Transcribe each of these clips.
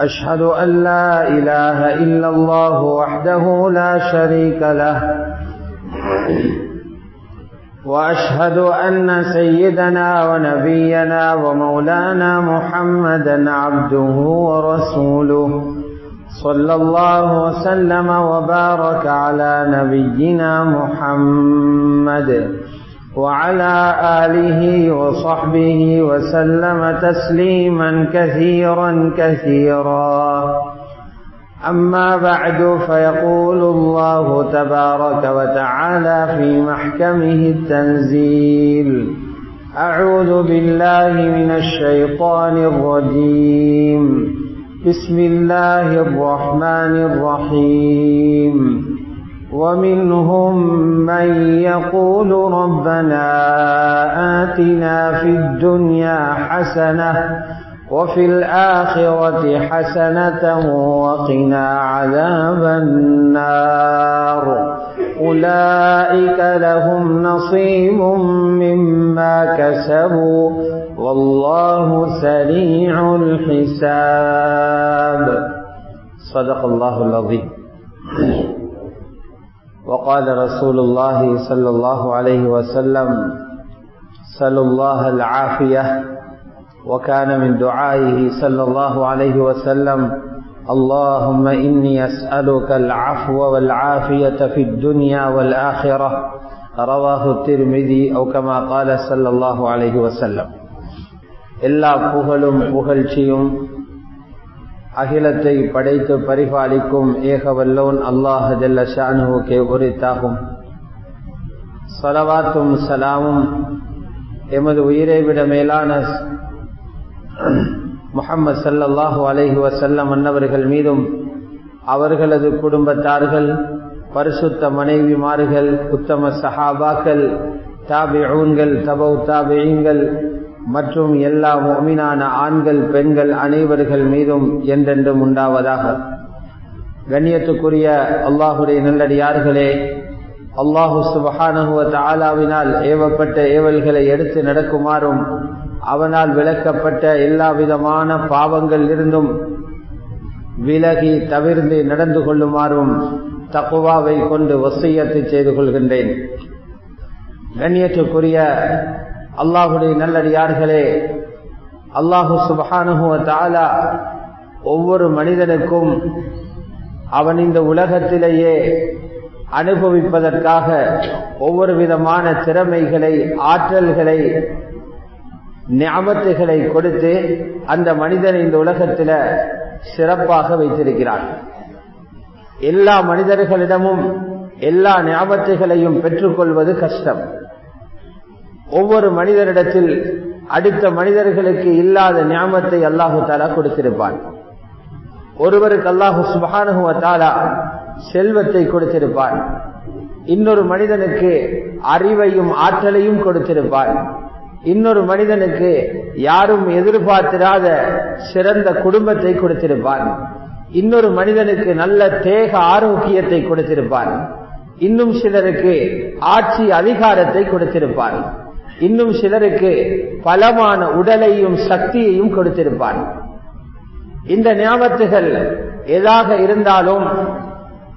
أشهد أن لا إله إلا الله وحده لا شريك له وأشهد أن سيدنا ونبينا ومولانا محمدا عبده ورسوله صلى الله وسلم وبارك على نبينا محمد. وعلى آله وصحبه وسلم تسليما كثيرا كثيرا. أما بعد فيقول الله تبارك وتعالى في محكمه التنزيل أعوذ بالله من الشيطان الرجيم. بسم الله الرحمن الرحيم. ومنهم من يقول ربنا آتنا في الدنيا حسنة وفي الآخرة حسنة وقنا عذاب النار. أولئك لهم نصيب مما كسبوا والله سريع الحساب. صدق الله العظيم. وقال رسول الله صلى الله عليه وسلم سلوا الله العافية وكان من دعائه صلى الله عليه وسلم اللهم إني أسألك العفو والعافية في الدنيا والآخرة رواه الترمذي أو كما قال صلى الله عليه وسلم எல்லா புகழும் புகழ்ச்சியும் அகிலத்தை படைத்து பரிபாலிக்கும் ஏகவல்லோன் அல்லாஹ் ஜல்ல ஷானுவுக்கே உரித்தாகும். சலவாத்தும் சலாமும் எமது உயிரை விட மேலான முகம்மது சல்லல்லாஹு அலஹி வசல்லம் அன்னவர்கள் மீதும் அவர்களது குடும்பத்தார்கள் பரிசுத்த மனைவிமார்கள் உத்தம சஹாபாக்கள் தாபிஊன்கள் தபௌ தாபியங்கள் மற்றும் எல்லா மொமினான ஆண்கள் பெண்கள் அனைவர்கள் மீதும் என்றென்றும் உண்டாவதாக. கண்ணியத்துக்குரிய அல்லாஹுடைய நல்லடியார்களே அல்லாஹு சுபஹானுவ தாலாவினால் ஏவப்பட்ட ஏவல்களை எடுத்து நடக்குமாறும் அவனால் விளக்கப்பட்ட எல்லா விதமான பாவங்கள் இருந்தும் விலகி தவிர்ந்து நடந்து கொள்ளுமாறும் தக்குவாவை கொண்டு வசியத்தை செய்து கொள்கின்றேன். கண்ணியத்துக்குரிய அல்லாஹுடைய நல்லடியார்களே அல்லாஹு சுபஹானுகுவ தாலா ஒவ்வொரு மனிதனுக்கும் அவன் இந்த உலகத்திலேயே அனுபவிப்பதற்காக ஒவ்வொரு விதமான திறமைகளை ஆற்றல்களை ஞாபத்துகளை கொடுத்து அந்த மனிதனை இந்த உலகத்தில் சிறப்பாக வைத்திருக்கிறான். எல்லா மனிதர்களிடமும் எல்லா ஞாபத்துகளையும் பெற்றுக்கொள்வது கஷ்டம். ஒவ்வொரு மனிதரிடத்தில் அடுத்த மனிதர்களுக்கு இல்லாத ஞாபத்தை அல்லாஹு தாலா கொடுத்திருப்பான். ஒருவருக்கு அல்லாஹு சுபானுவ தாலா செல்வத்தை கொடுத்திருப்பான். இன்னொரு மனிதனுக்கு அறிவையும் ஆற்றலையும் கொடுத்திருப்பான். இன்னொரு மனிதனுக்கு யாரும் எதிர்பார்த்திராத சிறந்த குடும்பத்தை கொடுத்திருப்பான். இன்னொரு மனிதனுக்கு நல்ல தேக ஆரோக்கியத்தை கொடுத்திருப்பான். இன்னும் சிலருக்கு ஆட்சி அதிகாரத்தை கொடுத்திருப்பான். இன்னும் சிலருக்கு பலமான உடலையும் சக்தியையும் கொடுத்திருப்பான் இந்த ஞாபத்துகள் எதாக இருந்தாலும்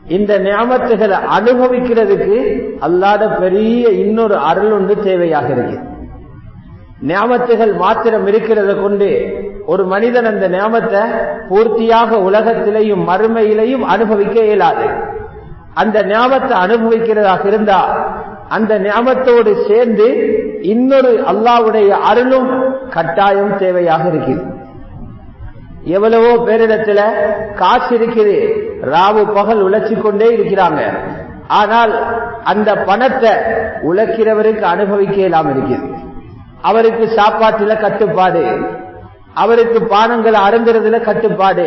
இந்த ஞாபத்துகளை அனுபவிக்கிறதுக்கு அல்லாத பெரிய இன்னொரு அருள் ஒன்று தேவையாக இருக்கு. ஞாபத்துகள் மாத்திரம் இருக்கிறத கொண்டு ஒரு மனிதன் அந்த ஞாபத்தை பூர்த்தியாக உலகத்திலேயும் மறுமையிலையும் அனுபவிக்க இயலாது. அந்த ஞாபத்தை அனுபவிக்கிறதாக இருந்தா அந்த ஞாபத்தோடு சேர்ந்து இன்னொரு அல்லாவுடைய அருளும் கட்டாயம் தேவையாக இருக்குது எவ்வளவோ பேரிடத்துல காசு இருக்குது ராவு பகல் உழைச்சி கொண்டே இருக்கிறாங்க. ஆனால் அந்த பணத்தை உழைக்கிறவருக்கு அனுபவிக்க இல்லாம இருக்குது. அவருக்கு சாப்பாட்டுல கட்டுப்பாடு அவருக்கு பானங்கள் அருந்துறதுல கட்டுப்பாடு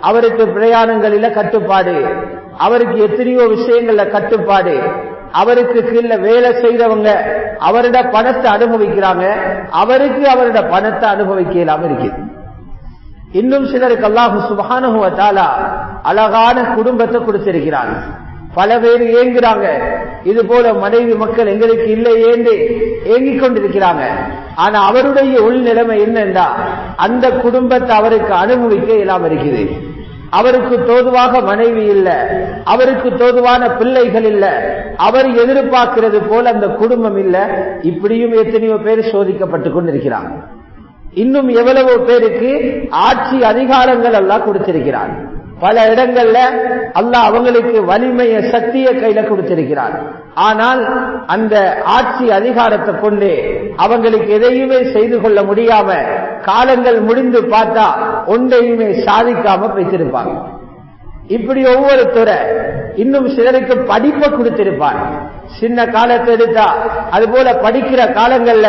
அவருக்கு பிரயாணங்களில கட்டுப்பாடு அவருக்கு எத்தனையோ விஷயங்கள்ல கட்டுப்பாடு அவருக்கு கீழே வேலை செய்தவங்க அவரோட பணத்தை அனுபவிக்கிறாங்க அவருக்கு அவரோட பணத்தை அனுபவிக்க இல்லாம இருக்குது. இன்னும் சிலருக்கு அல்லாஹு சுபானுவத்தாலா அழகான குடும்பத்தை கொடுத்திருக்கிறாங்க பல பேர் ஏங்குறாங்க இது போல மனைவி மக்கள் எங்களுக்கு இல்லை ஏந்து ஏங்கிக் கொண்டிருக்கிறாங்க. ஆனா அவருடைய உள்நிலைமை என்னென்றா அந்த குடும்பத்தை அவருக்கு அனுபவிக்க இல்லாம இருக்குது. அவருக்கு தோதுவாக மனைவி இல்லை. அவருக்கு தோதுவான பிள்ளைகள் இல்லை. அவர் எதிர்பார்க்கிறது போல அந்த குடும்பம் இல்லை. இப்படியும் எத்தனையோ பேர் சோதிக்கப்பட்டு கொண்டிருக்கிறாங்க இன்னும் எவ்வளவோ பேருக்கு ஆட்சி அதிகாரங்கள் எல்லாம் கொடுத்திருக்கிறார் பல இடங்கள்ல அல்லாஹ் அவங்களுக்கு வலிமைய சக்திய கையில கொடுத்திருக்கிறார். ஆனால் அந்த ஆட்சி அதிகாரத்தை கொண்டு அவங்களுக்கு எதையுமே செய்து கொள்ள முடியாம காலங்கள் முடிந்து பார்த்தா ஒன்றையுமே சாதிக்காம வைத்திருப்பாங்க. இப்படி ஒவ்வொரு துறை இன்னும் சிலருக்கு படிப்பை கொடுத்திருப்பார் சின்ன காலத்தை எடுத்தா அது போல படிக்கிற காலங்கள்ல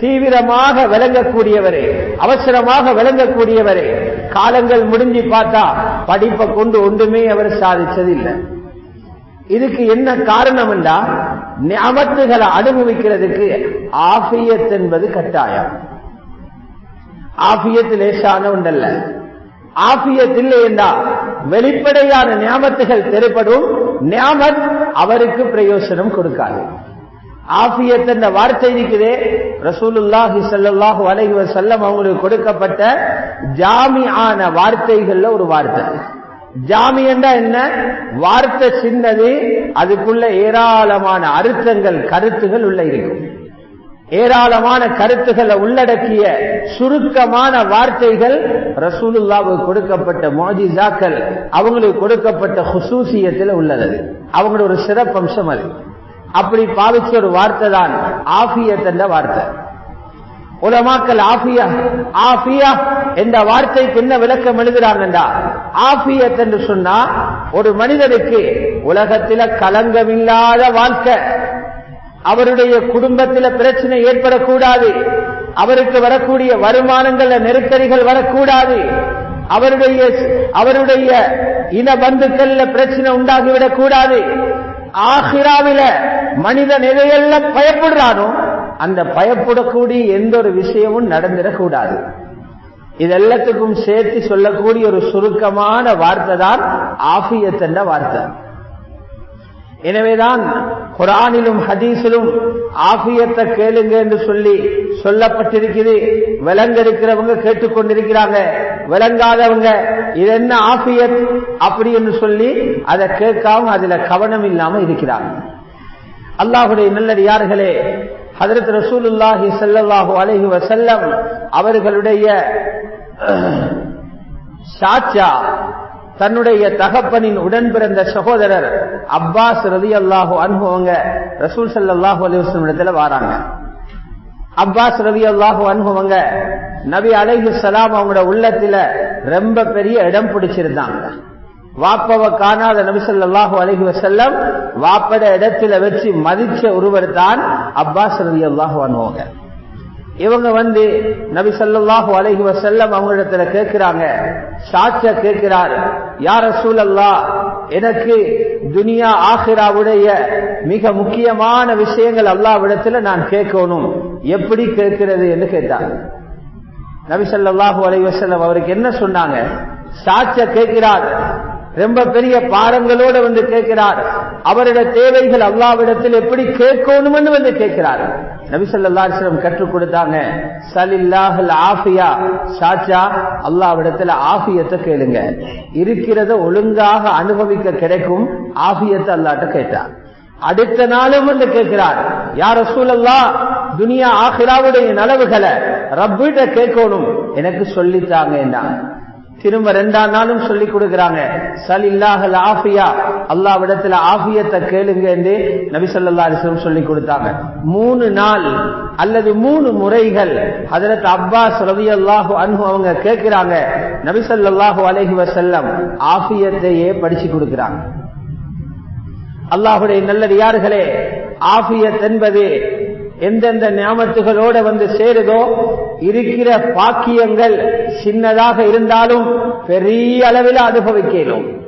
தீவிரமாக விளங்கக்கூடியவரே அவசரமாக விளங்கக்கூடியவரே காலங்கள் முடிஞ்சு பார்த்தா படிப்பை கொண்டு ஒன்றுமே அவர் சாதிச்சதில்லை. இதுக்கு என்ன காரணம் என்றா ஞாபத்துகளை அனுபவிக்கிறதுக்கு ஆபியத் என்பது கட்டாயம். ஆபியத் லேசான ஒன்றல்ல. ஆபியத் இல்லை என்றா வெளிப்படையான ஞாபத்துகள் தெரிப்படும் ஞாபத் அவருக்கு பிரயோசனம் கொடுக்காது. ஆபியத் என்ற வார்த்தை இருக்குதே. ரசூலுல்லாஹி சல்லாஹு அலைஹி வசல்லம் அவங்களுக்கு கொடுக்கப்பட்ட ஜாமிஆன வார்த்தைகள்ல ஒரு வார்த்தை. ஜாமி என்றா என்ன? வார்த்தை சின்னது அதுக்குள்ள ஏராளமான அர்த்தங்கள் கருத்துகள் உள்ள இருக்கும் ஏராளமான கருத்துக்களை உள்ளடக்கிய சுருக்கமான வார்த்தைகள் ரசூலுல்லாவுக்கு கொடுக்கப்பட்ட மோஜிசாக்கள் அவங்களுக்கு கொடுக்கப்பட்ட ஹுசூசியத்தில் உள்ளது. அவங்களோட ஒரு சிறப்பம்சம் அது. அப்படி பாவிச்ச ஒரு வார்த்தை தான் ஆஃபியத் என்ற வார்த்தை. உலமாக்கல் ஆஃபியா ஆஃபியா என்ற வார்த்தைக்கு என்ன விளக்கம் எழுதுறாங்கண்டா? ஆஃபியத் என்று சொன்னா ஒரு மனிதனுக்கு உலகத்தில கலங்கமில்லாத வாழ்க்கை. அவருடைய குடும்பத்தில் பிரச்சனை ஏற்படக்கூடாது. அவருக்கு வரக்கூடிய வருமானங்கள்ல நெருக்கடிகள் வரக்கூடாது. அவருடைய அவருடைய இன பந்துக்கள்ல பிரச்சனை உண்டாகிவிடக் கூடாது ஆஹிராவில மனிதன் எதையெல்லாம் பயப்படுறானோ அந்த பயப்படக்கூடிய எந்த ஒரு விஷயமும் நடந்திடக்கூடாது. இதெல்லாத்துக்கும் சேர்த்து சொல்லக்கூடிய ஒரு சுருக்கமான வார்த்தை தான் ஆஃபியத் என்ற வார்த்தை. எனவேதான் குரானிலும் ஹதீஸிலும் ஆபியத்தை கேளுங்க என்று சொல்லி சொல்லப்பட்டிருக்கிறது விலங்க இருக்கிறவங்க கேட்டுக்கொண்டிருக்கிறாங்க விளங்காதவங்க இது என்ன ஆபியத் அப்படி என்று சொல்லி அதை கேட்காம அதுல கவனம் இல்லாம இருக்கிறாங்க. அல்லாஹுடைய நல்லடியார்களே ஹதரத் ரசூலுல்லாஹி செல்லல்லாஹு அலஹி வசல்லம் அவர்களுடைய சாச்சா தன்னுடைய தகப்பனின் உடன் பிறந்த சகோதரர் அப்பாஸ் ரதி அல்லாஹோ அனுபவங்க ரசூல் சல்லாஹூ அலிவசம் இடத்துல வாராங்க. அப்பாஸ் ரவி அல்லாஹோ அனுபவங்க நபி அலைஹு சலாம் அவங்களோட உள்ளத்துல ரொம்ப பெரிய இடம் பிடிச்சிருந்தாங்க. வாப்பவ காணாத நபிசல்லாஹு அலஹி வசல்லம் வாப்பட இடத்துல வச்சு மதிச்ச ஒருவர் தான் அப்பாஸ் ரவி அல்லாஹு அனுபவங்க இவங்க வந்து நபி சல்லாஹு அலஹி வசல்லம் அவங்களிடத்துல கேட்கிறாங்க. சாட்ச கேட்கிறார். யார சூழல்லா எனக்கு துனியா ஆஹிராவுடைய மிக முக்கியமான விஷயங்கள் அல்லாவிடத்துல நான் கேட்கணும். எப்படி கேட்கிறது? என்று கேட்டாங்க நபி சல்லாஹு அலஹி வசல்லம் அவருக்கு என்ன சொன்னாங்க? சாட்ச கேட்கிறார். ரொம்ப பெரிய பாரங்களோட வந்து கேட்கிறார். அவரோட தேவைகள் அல்லாவிடத்தில் எப்படி கேட்கணும்னு வந்து கேட்கிறார். நபிசல்லாசிரம் கற்றுக் கொடுத்தாங்க. சலில்லாஹல் ஆஃபியா. சாச்சா அல்லாவிடத்துல ஆஃபியத்தை கேளுங்க. இருக்கிறத ஒழுங்காக அனுபவிக்க கிடைக்கும் ஆஃபியத்தை அல்லாட்ட கேட்டார். அடுத்த நாளும் வந்து கேட்கிறார். யார சூழல்லா துனியா ஆஹிராவுடைய நலவுகளை ரப்பிட்ட கேட்கணும். எனக்கு சொல்லித்தாங்க என்ன திரும்ப ரெண்டாம் நாளும் சொல்லி கொடுக்கிறாங்க. சல் இல்லாஹல் ஆஃபியா அல்லாவிடத்துல ஆஃபியத்தை கேளுங்க என்று நபி அலிஸ்லம் சொல்லி கொடுத்தாங்க. மூணு நாள் அல்லது மூணு முறைகள் ஹதரத் அப்பாஸ் ரவி அல்லாஹு அன்பு அவங்க கேட்கிறாங்க. நபிசல்லாஹு அலஹி வசல்லம் ஆஃபியத்தையே படிச்சு கொடுக்கிறாங்க. அல்லாஹுடைய நல்லது யார்களே ஆஃபியத் என்பது எந்தெந்த ஞாபகத்துகளோட வந்து சேருதோ இருக்கிற பாக்கியங்கள் சின்னதாக இருந்தாலும் பெரிய அளவில் அனுபவிக்கணும்.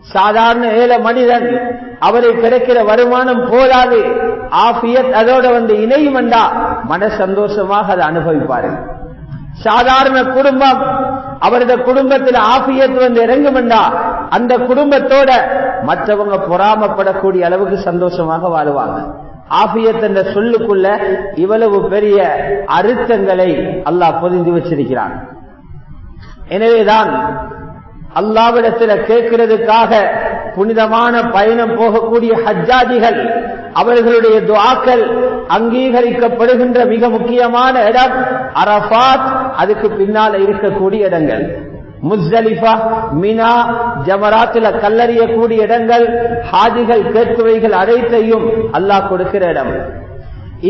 சாதாரண ஏழை மனிதன் அவரை கிடைக்கிற வருமானம் போதாது. ஆபியத் அதோட வந்து இணையும் என்றா மன சந்தோஷமாக அதை அனுபவிப்பாரு. சாதாரண குடும்பம் அவரது குடும்பத்தில் ஆபியத் வந்து இறங்கும் என்றா அந்த குடும்பத்தோட மற்றவங்க பொறாமப்படக்கூடிய அளவுக்கு சந்தோஷமாக வாழ்வாங்க. ஆபியத் என்ற சொல்லுக்குள்ள இவ்வளவு பெரிய அருத்தங்களை அல்லாஹ் பொதிந்து வச்சிருக்கிறான். எனவேதான் அல்லாவிடத்தில் கேட்கிறதுக்காக புனிதமான பயணம் போகக்கூடிய ஹஜ்ஜாதிகள் அவர்களுடைய துவாக்கள் அங்கீகரிக்கப்படுகின்ற மிக முக்கியமான இடம் அரபாத் அதுக்கு பின்னால் இருக்கக்கூடிய இடங்கள். முஸ்தலிஃபா மினா ஜமராத்துல கல்லறியக்கூடிய இடங்கள் ஹாஜிகள் கேட்குவைகள் அனைத்தையும் அல்லாஹ் கொடுக்கிற இடம்.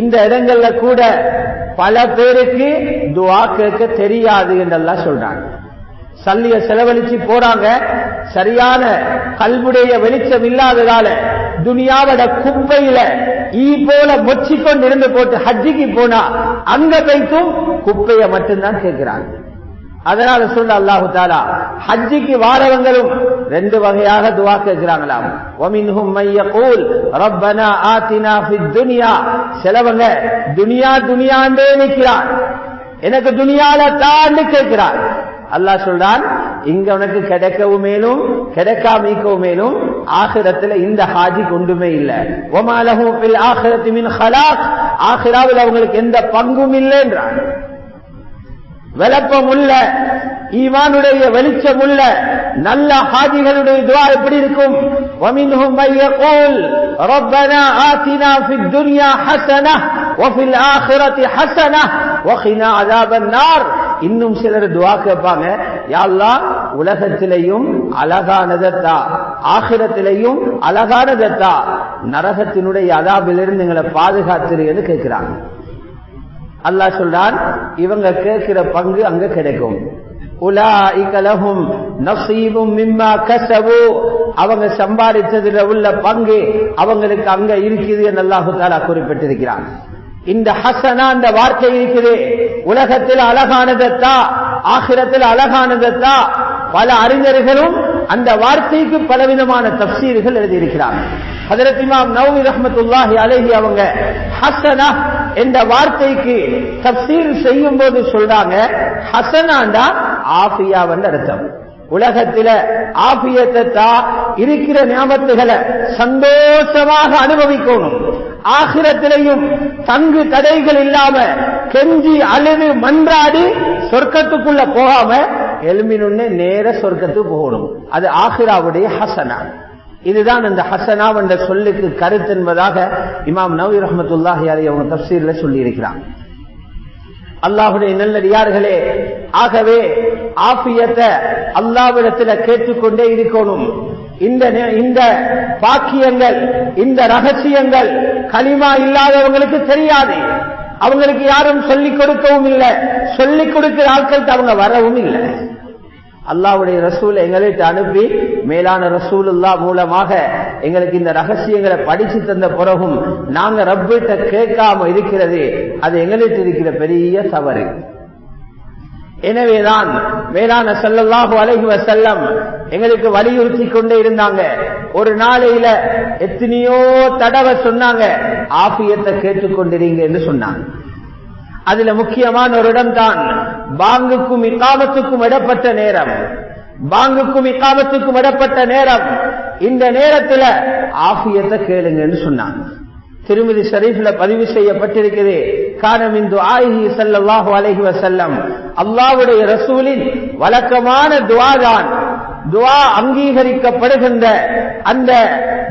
இந்த இடங்கள்ல கூட பல பேருக்கு துவா கேட்க தெரியாது என்றெல்லாம் சொல்றாங்க. சல்லிய செலவழிச்சு போறாங்க. சரியான கல்வுடைய வெளிச்சம் இல்லாததால துனியாவோட குப்பையில ஈ போல மொச்சிக்கொண்டு இருந்து போட்டு ஹஜ்ஜிக்கு போனா அங்க வைத்தும் குப்பையை மட்டும்தான் கேட்கிறாங்க. அதனால சொல்ல அல்லாஹு தாலா ஹஜ்ஜிக்கு வாரவங்களும் ரெண்டு வகையாக துவா கேட்கிறாங்களாம் ஒமின்ஹும் மையகூல் ரப்பனா ஆத்தினா ஃபித் துனியா. சிலவங்க துனியா துனியாண்டே நிற்கிறான் எனக்கு துனியால தாண்டு கேட்கிறான் அல்லாஹ் சொல்றான் இங்க உனக்கு கிடைக்கவும் மேலும் கிடைக்காமிக்கவும் மேலும் ஆகிரத்துல இந்த ஹாஜி கொண்டுமே இல்லை. ஒமாலகும் ஆகிரத்து மின் ஹலாக் ஆகிராவில் அவங்களுக்கு எந்த பங்கும் இல்லைன்றான். விளப்பம் உள்ள ஈமானுடைய வெளிச்சம் உள்ள நல்ல ஹாஜிகளுடைய துவா எப்படி இருக்கும் ومنهم من يقول ربنا آتنا في الدنيا حسنة وفي الآخرة حسنة وقنا عذاب النار இன்னும் சிலர் துவா கேட்பாங்க யாழ்லா உலகத்திலையும் அழகானதத்தா ஆகிரத்திலையும் அழகானதத்தா நரகத்தினுடைய அதாபிலிருந்து எங்களை பாதுகாத்திருன்னு கேட்கிறாங்க அல்லாஹ் சொல்றான் இவங்க கேட்கிற பங்கு அங்க கிடைக்கும். உலாஇகலஹும் நசீபும் மிம்மா கசவு அவங்க சம்பாதித்ததுல உள்ள பங்கு அவங்களுக்கு அங்க இருக்குது என்று அல்லாஹு தாலா குறிப்பிட்டிருக்கிறான். இந்த ஹசனா அந்த வார்த்தை இருக்குது. உலகத்தில் அழகானதத்தா ஆகிரத்தில் அழகானதத்தா. பல அறிஞர்களும் அந்த வார்த்தைக்கு பலவிதமான தப்சீர்கள் எழுதியிருக்கிறாங்க ஹதரத் இமாம் நவவி ரஹமத்துல்லாஹி அலைஹி அவங்க ஹசனா என்ற வார்த்தைக்கு தப்சீர் செய்யும் போது சொல்றாங்க ஹசனாண்டா ஆஃபியா அர்த்தம். உலகத்தில ஆபியத்தை இருக்கிற ஞாபகத்துகளை சந்தோஷமாக அனுபவிக்கணும். ஆகிரத்திலையும் தங்கு தடைகள் இல்லாம கெஞ்சி அழுது மன்றாடி சொர்க்கத்துக்குள்ள போகாம எலும்பினுன்னு நேர சொர்க்கத்துக்கு போகணும். அது ஆஹிராவுடைய ஹசனா. இதுதான் அந்த ஹசனா என்ற சொல்லுக்கு கருத்து என்பதாக இமாம் நவீர் ரஹமத்துல்லாஹி அலி அவங்க தப்சீர்ல சொல்லி இருக்கிறாங்க அல்லாஹுடைய நல்லடியார்களே ஆகவே ஆபியத்தை அல்லாவிடத்துல கேட்டுக்கொண்டே இருக்கணும். இந்த இந்த பாக்கியங்கள் இந்த ரகசியங்கள் களிமா இல்லாதவங்களுக்கு தெரியாது. அவங்களுக்கு யாரும் சொல்லிக் கொடுக்கவும் இல்லை. சொல்லிக் கொடுக்கிற ஆட்கள் அவங்க வரவும் இல்லை. அல்லாவுடைய ரசூல் எங்களுக்கு அனுப்பி மேலான ரசூலுல்லா மூலமாக எங்களுக்கு இந்த ரகசியங்களை படிச்சு தந்த பிறகும் நாங்க ரப்பிட்ட கேட்காம இருக்கிறது அது எங்களுக்கு இருக்கிற பெரிய தவறு. எனவேதான் மேலான செல்லல்லாஹு அழகுவ செல்லம் எங்களுக்கு வலியுறுத்தி கொண்டே இருந்தாங்க. ஒரு நாளையில எத்தனையோ தடவை சொன்னாங்க ஆபியத்தை கேட்டுக்கொண்டிருங்க என்று சொன்னாங்க. அதுல முக்கியமான ஒரு இடம் தான் பாங்குக்கும் இக்காபத்துக்கும் இடப்பட்ட நேரம். பாங்குக்கும் இக்காபத்துக்கும் இடப்பட்ட நேரம். இந்த நேரத்துல ஆபியத்தை கேளுங்கன்னு சொன்னாங்க. திருமதி ஷரீஃப்ல பதிவு செய்யப்பட்டிருக்கிறது கானமிந்து ஆயிஹி சல்லாஹூ அலஹி வசல்லம் அல்லாவுடைய ரசூலின் வழக்கமான துவாதான். துவா அங்கீகரிக்கப்படுகின்ற அந்த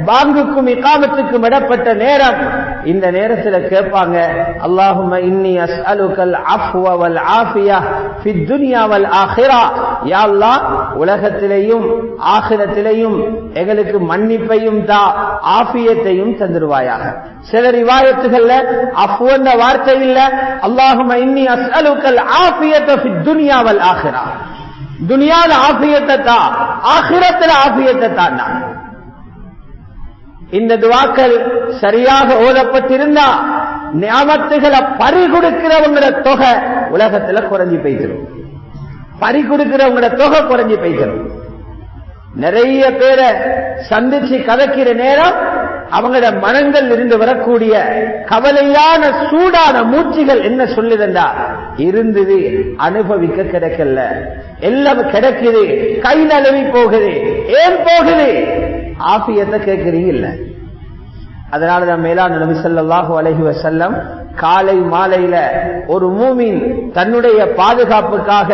பாங்குக்கும் இக்காமத்துக்கும் இடப்பட்ட நேரம். இந்த நேரத்துல கேட்பாங்க அல்லாஹும இன்னி அஸ்அலுகல் அஃப்வ வல் ஆஃபியா ஃபித் துன்யா வல் ஆஹிரா. யா அல்லாஹ் உலகத்திலேயும் ஆகிரத்திலேயும் எங்களுக்கு மன்னிப்பையும் தா ஆஃபியத்தையும் தந்துடுவாயாக சில ரிவாயத்துகள்ல அஃப்வன்ற வார்த்தை இல்ல அல்லாஹும இன்னி அஸ்அலுகல் ஆஃபியத்தை ஃபித் துன்யா வல் ஆஹிரா. துனியால ஆபியத்தை தா ஆகிரத்தில் ஆபியத்தை தான் இந்த துவாக்கள் சரியாக ஓதப்பட்டிருந்தா ஞாபத்துகளை பறி கொடுக்கிறவங்கள தொகை உலகத்துல குறைஞ்சி போய்த்திரும் பறி கொடுக்கிறவங்களோட தொகை குறைஞ்சி போய்த்திரும் நிறைய பேரை சந்திச்சு கதைக்கிற நேரம் அவங்களோட மனங்கள் இருந்து வரக்கூடிய கவலையான சூடான மூச்சுகள் என்ன சொல்லுதுண்டா இருந்தது அனுபவிக்க கிடைக்கல. எல்லாம் கிடைக்குது கை நழுவி போகுது. ஏன் போகுது? ஆபியத்தை கேட்கறீங்க இல்ல அதனால தான் மேலான நபி ஸல்லல்லாஹு அலைஹி காலை மாலையில ஒரு மூமின் தன்னுடைய பாதுகாப்புக்காக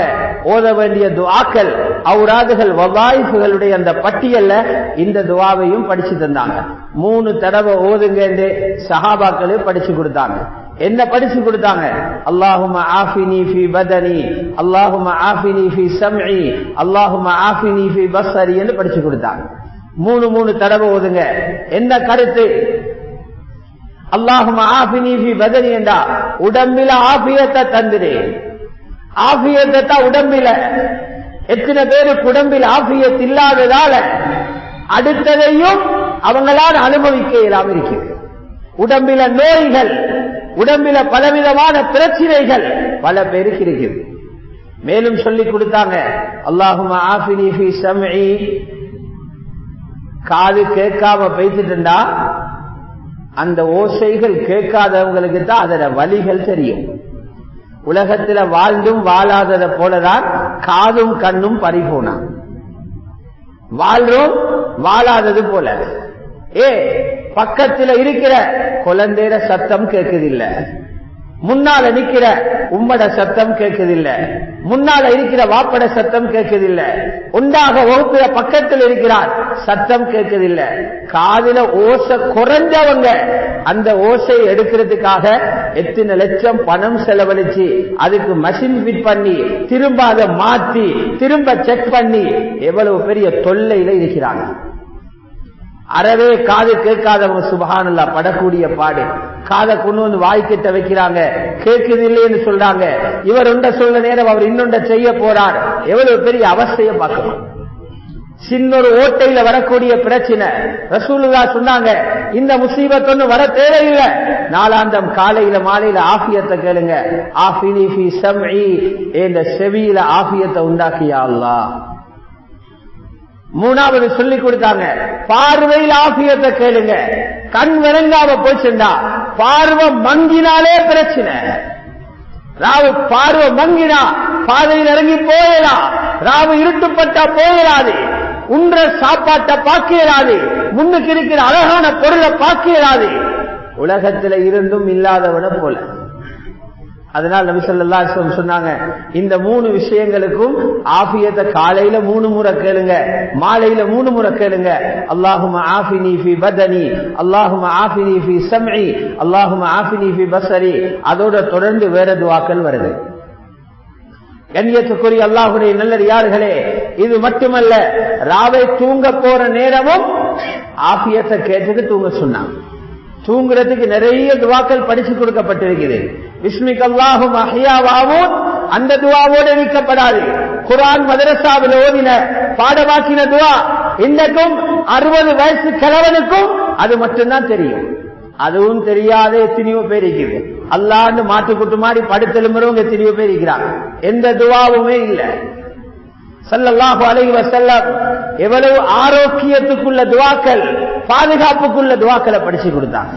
ஓத வேண்டிய துவாக்கள் அவுராதுகள் வவாயிஃபுகளுடைய அந்த பட்டியல்ல இந்த துவாவையும் படிச்சு தந்தாங்க மூணு தடவை ஓதுங்க என்று சஹாபாக்களே படிச்சு கொடுத்தாங்க. என்ன படிச்சு கொடுத்தாங்க? அல்லாஹும ஆஃபினி ஃபி பதனி அல்லாஹும ஆஃபினி ஃபி சம்இ அல்லாஹும ஆஃபினி ஃபி பஸ்ஸரி என்று படிச்சு கொடுத்தாங்க. மூணு மூணு தடவை ஓதுங்க. என்ன கருத்து? அல்லாஹும ஆஃபினி பதனி என்றா உடம்பில ஆபியத்தை தந்துடு ஆபியத்தை தான் உடம்பில. எத்தனை பேருக்கு உடம்பில் ஆபியத் இல்லாததால அடுத்ததையும் அவங்களால் அனுபவிக்க இயலாம இருக்கிறது உடம்பில நோய்கள் உடம்பில பலவிதமான பிரச்சனைகள் பல பேருக்கு இருக்குது. மேலும் சொல்லிக் கொடுத்தாங்க அல்லாஹுமா ஆஃபினி காது கேட்காம பேசிட்டுண்டா அந்த ஓசைகள் கேட்காதவங்களுக்கு தான் அதோட வழிகள் தெரியும். உலகத்துல வாழ்ந்தும் வாழாதத போலதான் காதும் கண்ணும் பறிபோனான் வாழ்றோம் வாழாதது போல. ஏ பக்கத்துல இருக்கிற குழந்தையிட சத்தம் கேட்குதில்லை. முன்னால நிக்கிற உம்மட சத்தம் கேட்குதில்ல முன்னால இருக்கிற வாப்பட சத்தம் கேட்குதில்ல உண்டாக வகுப்புல பக்கத்தில் இருக்கிறார் சத்தம் கேட்குதில்ல காதில ஓசை குறைஞ்சவங்க அந்த ஓசை எடுக்கிறதுக்காக எத்தனை லட்சம் பணம் செலவழிச்சு அதுக்கு மஷின் ஃபிட் பண்ணி திரும்ப அதை மாத்தி திரும்ப செக் பண்ணி எவ்வளவு பெரிய தொல்லையில இருக்கிறாங்க. அறவே காது கேட்காதவங்க சுபகானல்லா படக்கூடிய பாடு. காதை கொண்டு வந்து வாய்க்கிட்ட வைக்கிறாங்க. கேட்குது இல்லைன்னு சொல்றாங்க. இவர் உண்ட சொல்ல நேரம் அவர் இன்னொன்ற செய்ய போறார். எவ்வளவு பெரிய அவஸ்தைய பார்க்கணும். சின்ன ஒரு ஓட்டையில வரக்கூடிய பிரச்சனை. ரசூலுல்லா சொன்னாங்க இந்த முசீபத்தொன்னு ஒண்ணு வர தேவையில்லை. நாலாந்தம் காலையில மாலையில ஆபியத்தை கேளுங்க. ஆஃபினி செவியில ஆபியத்தை உண்டாக்கியா அல்லா மூணாவது சொல்லி கொடுத்தாங்க. பார்வையில் ஆசியத்தை கேளுங்க. கண் விளங்காம போச்சுண்டா பார்வை மங்கினாலே பிரச்சனை. ராவு பார்வை மங்கினா பாதையில் இறங்கி போயலாம் ராவு இருட்டுப்பட்டா போயிடாது உன்ற சாப்பாட்டை பார்க்கலாது முன்னுக்கு இருக்கிற அழகான பொருளை பார்க்கலாது உலகத்துல இருந்தும் இல்லாதவன போல. அதனால் நபிசல்லா சொன்னாங்க இந்த மூணு விஷயங்களுக்கும் ஆபியத்தை காலையில மூணு முறை கேளுங்க மாலையில மூணு முறை கேளுங்க. அல்லாஹும ஆஃபினி ஃபி பதனி அல்லாஹும ஆஃபினி ஃபி சம்இ அல்லாஹும ஆஃபினி ஃபி பசரி. அதோட தொடர்ந்து வேற துவாக்கள் வருது. கண்ணியத்துக்குரிய அல்லாஹுடைய நல்லது யார்களே இது மட்டுமல்ல ராவை தூங்க போற நேரமும் ஆபியத்தை கேட்டுட்டு தூங்க சொன்னாங்க. தூங்குறதுக்கு நிறைய துவாக்கள் படிச்சு கொடுக்கப்பட்டிருக்கிறது. விஸ்மிகல்லாகும் அஹியாவாவும் அந்த துவாவோடு நீக்கப்படாது. குரான் மதரசாவில் ஓதின பாடமாக்கின துவா இன்றைக்கும் அறுபது வயசு கிழவனுக்கும் அது மட்டும்தான் தெரியும். அதுவும் தெரியாத எத்தனையோ பேர் இருக்குது. அல்லாண்டு மாட்டுக்குட்டு மாதிரி படுத்தெலும்புறவங்க எத்தனையோ பேர் இருக்கிறாங்க. எந்த துவாவுமே இல்லை. சல்லல்லாஹு அலைவ செல்லம் எவ்வளவு ஆரோக்கியத்துக்குள்ள துவாக்கள் பாதுகாப்புக்குள்ள துவாக்களை படிச்சு கொடுத்தாங்க.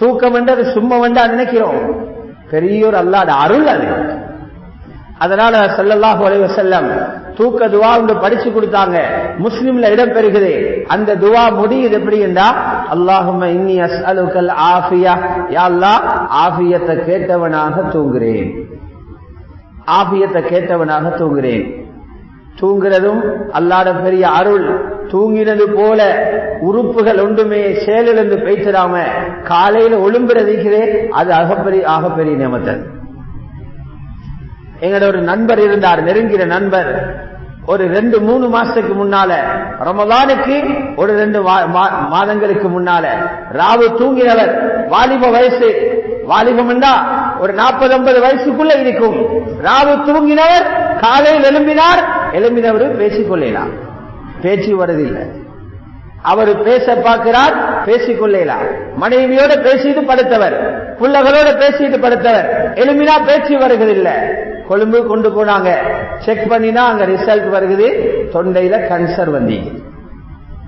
தூக்கம் என்றது சும்மா வேண்டா நினைக்கிறோம். பெரியோர் அல்லாத அருள் அது. அதனால சல்லல்லாஹு அலைவ செல்லம் தூக்க துவா ஒன்று படிச்சு கொடுத்தாங்க. முஸ்லிம்ல இடம் பெறுகிறது. அந்த துவா முடியுது எப்படி என்றா அல்லாஹும் இன்னி அஸ்அலுக்கல் ஆஃபியா. யா அல்லாஹ் ஆஃபியத்தை கேட்டவனாக தூங்குறேன். ஆஃபியத்தை கேட்டவனாக தூங்குறேன். தூங்குறதும் அல்லாட பெரிய அருள். தூங்கினது போல உறுப்புகள் ஒன்றுமே செயலிழந்து பேசிடாம காலையில ஒழும்புறதுக்கிறே அது அகப்பெரிய ஆகப்பெரிய நியமத்தன் எங்களோட ஒரு நண்பர் இருந்தார் நெருங்கிற நண்பர். ஒரு ரெண்டு மூணு மாசத்துக்கு முன்னால ரமதானுக்கு ஒரு ரெண்டு மாதங்களுக்கு முன்னால ராவு தூங்கினவர். வாலிப வயசு. வாலிபம் ஒரு நாற்பது ஐம்பது வயசுக்குள்ள இருக்கும். ராவு தூங்கினவர் காலையில் எழும்பினார் எழும்பினவர் பேசிக் கொள்ளலாம் பேச்சு வரதில்லை. அவர் பேச பார்க்கிறார் பேசிக்கொள்ளலாம் மனைவியோட பேசிட்டு படுத்தவர் பிள்ளைகளோட பேசிட்டு படுத்தவர் எலுமினா பேச்சு வருகிறதில்லை. கொழும்பு கொண்டு போனாங்க செக் பண்ணினா அங்க ரிசல்ட் வருகுது தொண்டையில கன்சர் வந்தீங்க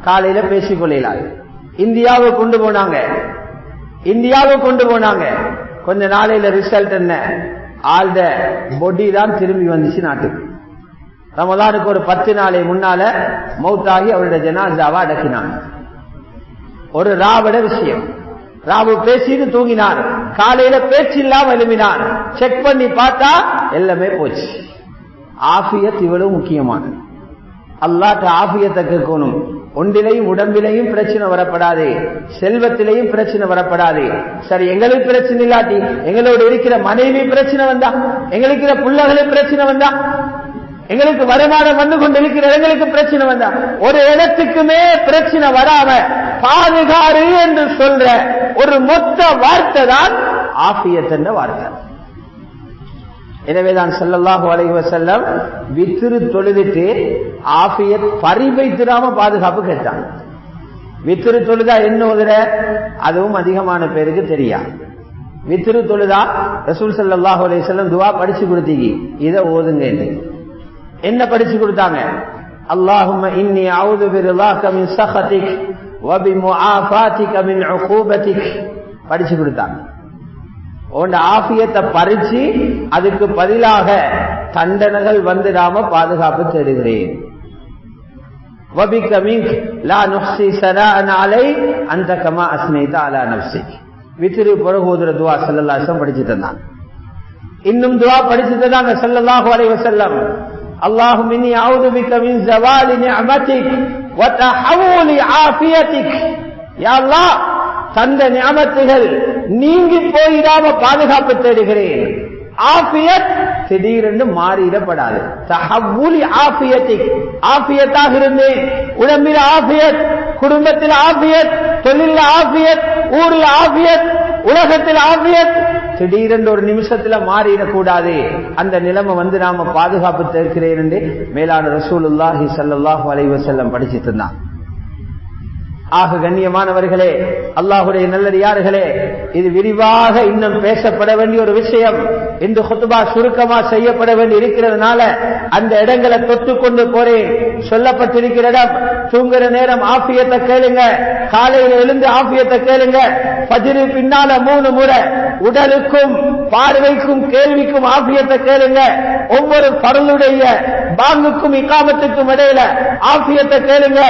காலையில பேசிக்கொள்ளலாம் இந்தியாவை கொண்டு போனாங்க. இந்தியாவை கொண்டு போனாங்க. கொஞ்ச நாளையில ரிசல்ட் என்ன? ஆல்ட பொடி தான் திரும்பி வந்துச்சு நாட்டுக்கு. ரமலானுக்கு ஒரு பத்து நாளை முன்னால மௌத்தாகி அவருடைய ஜனாசாவா அடக்கினான். ஒரு ராவட விஷயம். ராவு பேசிட்டு தூங்கினார். காலையில பேச்சு இல்லாம எழுப்பினார் செக் பண்ணி பார்த்தா எல்லாமே போச்சு. ஆபியத் இவ்வளவு முக்கியமானது. அல்லாட்ட ஆபியத்தை கேட்கணும். ஒன்றிலையும் உடம்பிலையும் பிரச்சனை வரப்படாது. செல்வத்திலையும் பிரச்சனை வரப்படாது. சரி எங்களுக்கு பிரச்சனை இல்லாட்டி எங்களோட இருக்கிற மனைவி பிரச்சனை வந்தா எங்களுக்கு இருக்கிற பிள்ளைகளுக்கு பிரச்சனை வந்தா எங்களுக்கு வருமானம் வந்து கொண்டிருக்கிற எங்களுக்கு பிரச்சனை வந்தா. ஒரு இடத்துக்குமே பிரச்சனை வராம பாதுகாறு என்று சொல்ற ஒரு மொத்த வார்த்தை தான் ஆபியத் என்ற வார்த்தை. எனவேதான் செல்லல்லாஹு அலைஹி செல்லம் வித்திரு தொழுதுட்டு ஆபியத் பரிவைத்திராம பாதுகாப்பு கேட்டான். வித்திரு தொழுதா என்ன ஓதுற அதுவும் அதிகமான பேருக்கு தெரியாது. வித்திரு தொழுதா? ரசூல் சல்லாஹூ அலைய செல்லம் துவா படிச்சு கொடுத்தீங்க. இதை ஓதுங்க என்ன படிச்சு கொடுத்தாங்க اللهم إني أعوذ برضاك من سخطك وبمعافاتك من عقوبتك படிச்சு கொடுத்தாங்க உன் ஆபியத்தை பறிச்சு அதுக்கு பதிலாக தண்டனைகள் வந்துடாம பாதுகாப்பு தேடுகிறேன் وبك منك لا نحصي ثناء عليك انت كما اثنيت على نفسك வித்திரு பிறகு ஓதுற துவா ஸல்லல்லாஹு படிச்சு தந்தான் இன்னும் துவா படிச்சு தந்தாங்க ஸல்லல்லாஹு அலைஹி வஸல்லம் اللهم اني اعوذ بك من زوال نعمتك وتحول عافيتك يا الله தந்த ஞாபகத்துகள் நீங்கி போயிடாம பாதுகாப்பு தேடுகிறேன் ஆபியத் திடீரென்று மாறிடப்படாது தஹவுலி ஆபியத்தை ஆபியத்தாக இருந்தேன் உடம்பில் ஆபியத் குடும்பத்தில் ஆபியத் தொழில் ஆபியத் ஊரில் ஆபியத் உலகத்தில் ஆபியத் திடீரென்று ஒரு நிமிஷத்துல மாறிடக்கூடாது. அந்த நிலைமை வந்து நாம பாதுகாப்பு தேர்க்கிறேன் என்று மேலான ரசூலுல்லாஹி சல்லாஹூ அலைவசல்லம் படிச்சுட்டு இருந்தான். ஆக கண்ணியமானவர்களே அல்லாஹுடைய நல்லடியார்களே இது விரிவாக இன்னும் பேசப்பட வேண்டிய ஒரு விஷயம். இந்த ஹுத்துபா சுருக்கமா செய்யப்பட வேண்டி இருக்கிறதுனால அந்த இடங்களை தொட்டு கொண்டு போறேன். சொல்லப்பட்டிருக்கிற இடம் தூங்குற நேரம் ஆஃபியத்தை கேளுங்க. காலையில் எழுந்து ஆபியத்தை கேளுங்க. பஜிரு பின்னால மூணு முறை உடலுக்கும் பார்வைக்கும் கேள்விக்கும் ஆபியத்தை கேளுங்க. ஒவ்வொரு பரலுடைய பாங்குக்கும் இக்காமத்துக்கும் இடையில ஆபியத்தை கேளுங்க.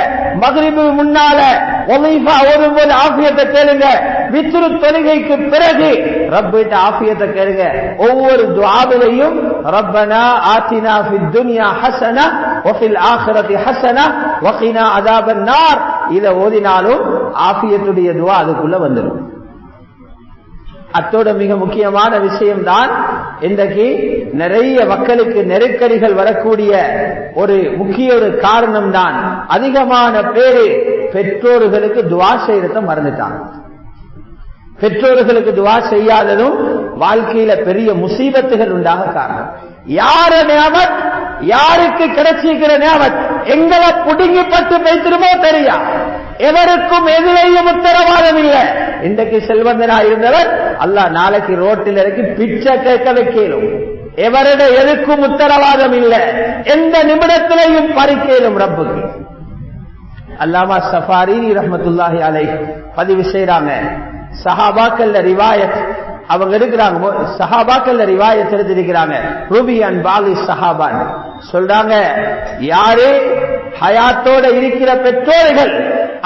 மகிழ்வு முன்னால وليفا ورب العافية كرنجا بيتر تلقي كبرجي رب عافية كرنجا أول دعاء اليوم ربنا آتنا في الدنيا حسنة وفي الآخرة حسنة وقنا عذاب النار. إذا ودنا له عافية لي دعاء كل بندرو அத்தோட மிக முக்கியமான விஷயம்தான் இன்றைக்கு நிறைய மக்களுக்கு நெருக்கடிகள் வரக்கூடிய ஒரு முக்கிய ஒரு காரணம் தான் அதிகமான பேரு பெற்றோர்களுக்கு துவா செய்யறத மறந்துட்டாங்க. பெற்றோர்களுக்கு துவா செய்யாததும் வாழ்க்கையில பெரிய முசீபத்துகள் உண்டாக காரணம். யார நியமத்? யாருக்கு கிடைச்சிருக்கிற நியமத்? எங்களை புடுங்கிப்பட்டு வைத்திருமோ தெரியா? எவருக்கும் எதிரையும் உத்தரவாதம் இல்லை. இன்றைக்கு செல்வந்தனா இருந்தவர் அல்ல நாளைக்கு ரோட்டில் இறக்கி பிச்சை கேட்க வைக்கலும். எவரிட எதுக்கும் உத்தரவாதம் இல்லை. எந்த நிமிடத்திலையும் பறிக்கலும் ரப்புக்கு. அல்லாமா சஃபாரி ரஹமத்துல்லாஹி அலை பதிவு செய்யறாங்க சஹாபாக்கல்ல ரிவாயத் அவங்க எடுக்கிறாங்க சஹாபாக்கல்ல ரிவாயத் தெரிஞ்சிருக்கிறாங்க ரூபி அண்ட் பாலி சஹாபான் சொல்றாங்க யாரு ஹயாத்தோட இருக்கிற பெற்றோர்கள்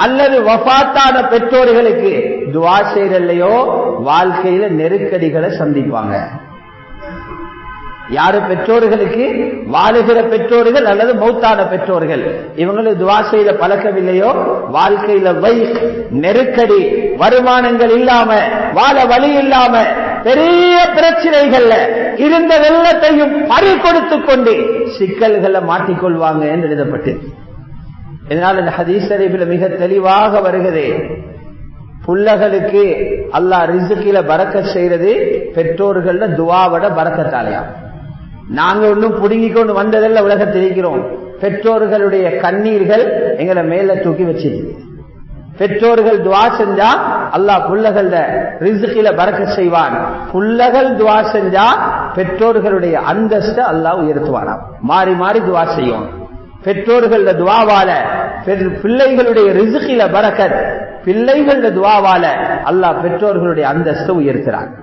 அல்லது வபாத்தான பெற்றோர்களுக்கு துவா செய்யலையோ வாழ்க்கையில நெருக்கடிகளை சந்திப்பாங்க. யாரு பெற்றோர்களுக்கு? வாழுகிற பெற்றோர்கள் அல்லது மௌத்தான பெற்றோர்கள். இவங்களுக்கு துவா செய்த பழக்கம் இல்லையோ வாழ்க்கையில வை நெருக்கடி வருமானங்கள் இல்லாம வாழ வழி இல்லாம பெரிய பிரச்சனைகள்ல இருந்த வெள்ளத்தையும் பறி கொடுத்து கொண்டு சிக்கல்களை மாட்டிக்கொள்வாங்க என்று எழுதப்பட்டு இதனால் இந்த ஹதீஸ் மிக தெளிவாக வருகிறது. புள்ளகளுக்கு அல்லாஹ் ரிசுக்கில பறக்க செய்யறது பெற்றோர்கள துவாவட பறக்கத்தாலையா. நாங்க ஒன்றும் புடுங்கி கொண்டு வந்ததல்ல உலகத்தில் இருக்கிறோம். பெற்றோர்களுடைய கண்ணீர்கள் எங்களை மேல தூக்கி வச்சிருக்கு பெற்றோர்கள் துவா செஞ்சா அல்லாஹ் புள்ளகள ரிசுக்கில பறக்க செய்வான். புள்ளகள் துவா செஞ்சா பெற்றோர்களுடைய அந்தஸ்தை அல்லாஹ் உயர்த்துவானாம். மாறி மாறி துவா செய்யும். பெற்றோர்கள துவாவால பிள்ளைகளுடைய ரிசுகில பரக்கத் பிள்ளைகள துவாவால அல்லாஹ் பெற்றோர்களுடைய அந்தஸ்து உயர்த்துறாங்க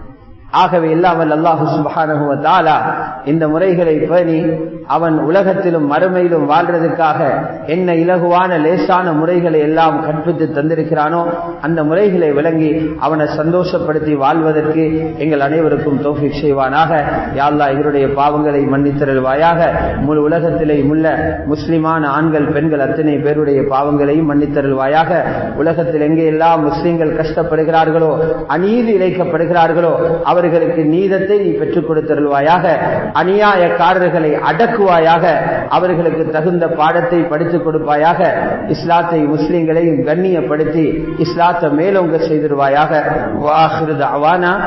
ஆகவே இல்லாமல் அல்லாஹு சுபஹானஹு தாலா இந்த முறைகளை பேணி அவன் உலகத்திலும் மறுமையிலும் வாழ்றதுக்காக என்ன இலகுவான லேசான முறைகளை எல்லாம் கற்பித்து தந்திருக்கிறானோ அந்த முறைகளை விளங்கி அவனை சந்தோஷப்படுத்தி வாழ்வதற்கு எங்கள் அனைவருக்கும் தோஃபிக் செய்வானாக. யாழ்லா இவருடைய பாவங்களை மன்னித்தருள்வாயாக. முழு உலகத்திலே உள்ள முஸ்லிமான ஆண்கள் பெண்கள் அத்தனை பேருடைய பாவங்களையும் மன்னித்தருள்வாயாக. உலகத்தில் எங்கே எல்லாம் முஸ்லிம்கள் கஷ்டப்படுகிறார்களோ அநீதி இழைக்கப்படுகிறார்களோ அவர்களுக்கு நீதத்தை நீ பெற்றுக் கொடுத்தருள்வாயாக. அநியாயக்காரர்களை விளக்குவாயாக அவர்களுக்கு தகுந்த பாடத்தை படித்துக் கொடுப்பாயாக இஸ்லாத்தை முஸ்லீம்களையும் கண்ணியப்படுத்தி இஸ்லாத்தை மேலோங்க செய்திருவாயாக. வாஹிருத அவானா